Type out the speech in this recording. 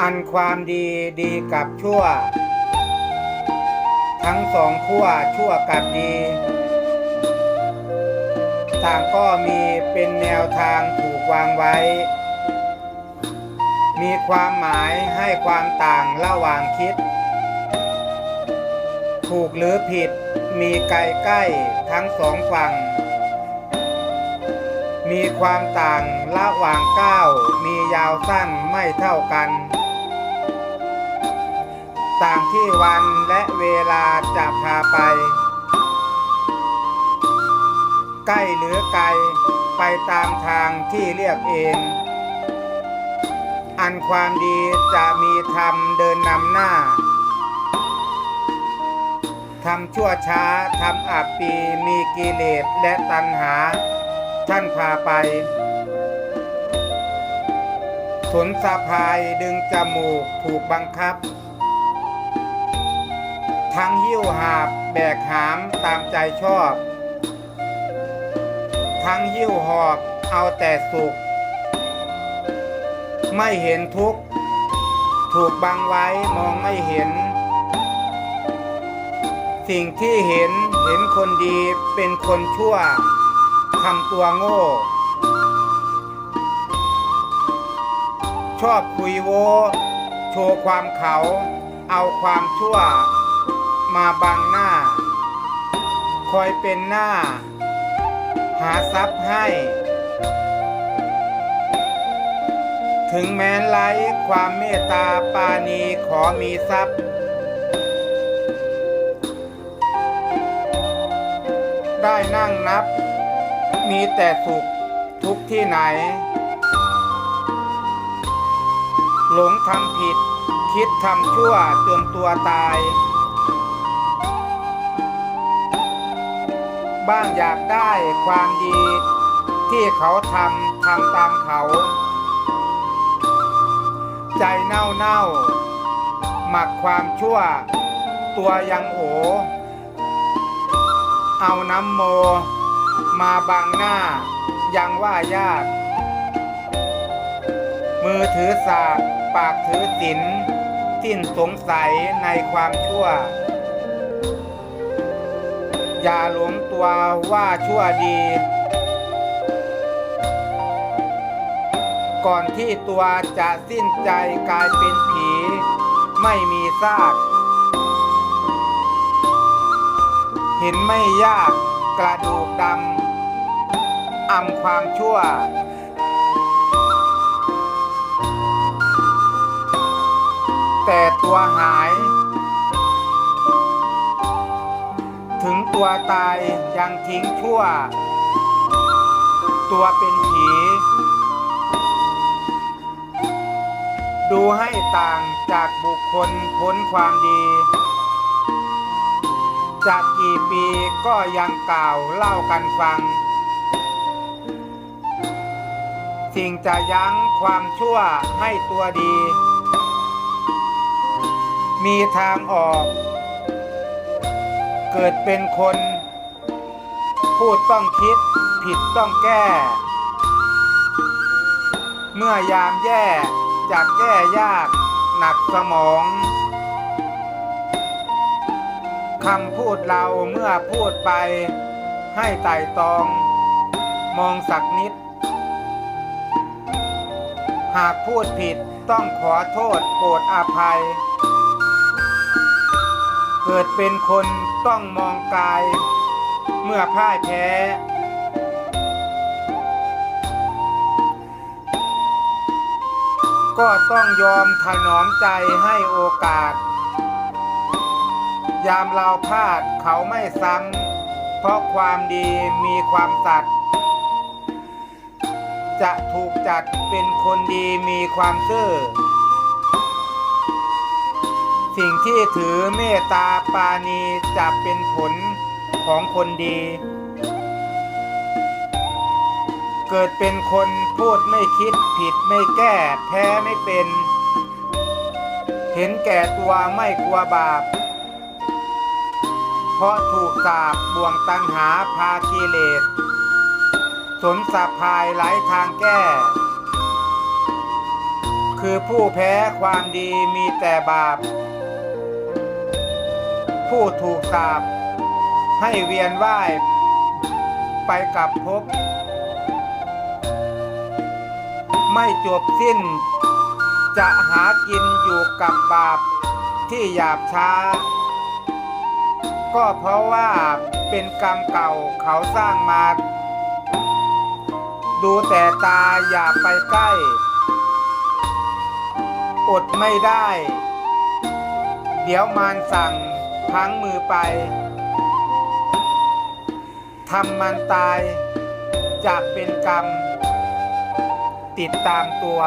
อันความดีดีกับชั่ว ทั้งสองขั้วชั่วกับดี ต่างก็มีเป็นแนวทางถูกวางไว้ มีความหมายให้ความต่างระหว่างคิด ถูกหรือผิดมีไกลใกล้ทั้งสองฝั่งมีความต่างระหว่างก้าวมียาวสั้นไม่เท่ากัน ต่างที่วันและเวลาจะพาไป ใกล้หรือไกลไปตามทางที่เรียกเอง อันความดีจะมีธรรมเดินนำหน้าทำชั่วช้าทำอับปีมีกิเลสและตัณหา ท่านพาไปสนสะพายดึงจมูกถูกบังคับ ทั้งหิ้วหาบแบกหามตามใจชอบ ทั้งหิ้วหอบเอาแต่สุข ไม่เห็นทุกข์ ถูกบังไว้มองไม่เห็น สิ่งที่เห็นเห็นคนดีเป็นคนชั่วทำตัวโง่ ชอบคุยโว โชว์ความเขา เอาความชั่ว มาบังหน้า คอยเป็นหน้า หาทรัพย์ให้ ถึงแม้นไร้ความเมตตาปาณีขอมีทรัพย์ ได้นั่งนับ มีแต่สุขทุกที่ไหน หลงทำผิดคิดทำชั่วจนตัวตาย บ้างอยากได้ความดีที่เขาทำทำตามเขา ใจเน่าเน่าหมักความชั่ว ตัวยังโอ เอาน้ำโม มาบังหน้า ยังว่ายาก มือถือสากปากถือศิลสิ้นสงสัยในความชั่ว อย่าหลงตัวว่าชั่วดี ก่อนที่ตัวจะสิ้นใจกลายเป็นผี ไม่มีซาก เห็นไม่ยากกระดูกดำอำความชั่วแต่ตัวหาย ตัวตายยังทิ้งชั่ว ตัวเป็นผี ดูให้ต่างจากบุคคลพ้นความดี จากกี่ปีก็ยังกล่าวเล่ากันฟัง สิ่งจะยั้งความชั่วให้ตัวดี มีทางออก เกิดเป็นคน พูดต้องคิด ผิดต้องแก้ เมื่อยามแย่จะแก้ยาก หนักสมองคำพูดเราเมื่อพูดไปให้ไต่ตอง มองสักนิด หากพูดผิดต้องขอโทษโปรดอภัย เกิดเป็นคนต้องมองกาย เมื่อพ่ายแพ้ ก็ต้องยอมถนอมใจให้โอกาส ยามเราพลาดเขาไม่ซ้ำเพราะความดีมีความสัตย์จะถูกจัดเป็นคนดีมีความซื่อ สิ่งที่ถือเมตตาปาณีจะเป็นผลของคนดี เกิดเป็นคนพูดไม่คิดผิดไม่แก้แพ้ไม่เป็น เห็นแก่ตัวไม่กลัวบาป เพราะถูกสาบบ่วงตันหาพากิเลสสนสะพายหลายทางแก้ คือผู้แพ้ความดีมีแต่บาป ผู้ถูกสาปให้เวียนว่ายไปกับภพไม่จบสิ้น จะหากินอยู่กับบาปที่หยาบช้า ก็เพราะว่าเป็นกรรมเก่าเขาสร้างมา ดูแต่ตาอย่าไปใกล้ อดไม่ได้ เดี๋ยวมารสั่ง พังมือไปทำมันตายจะเป็นกรรม ติดตามตัว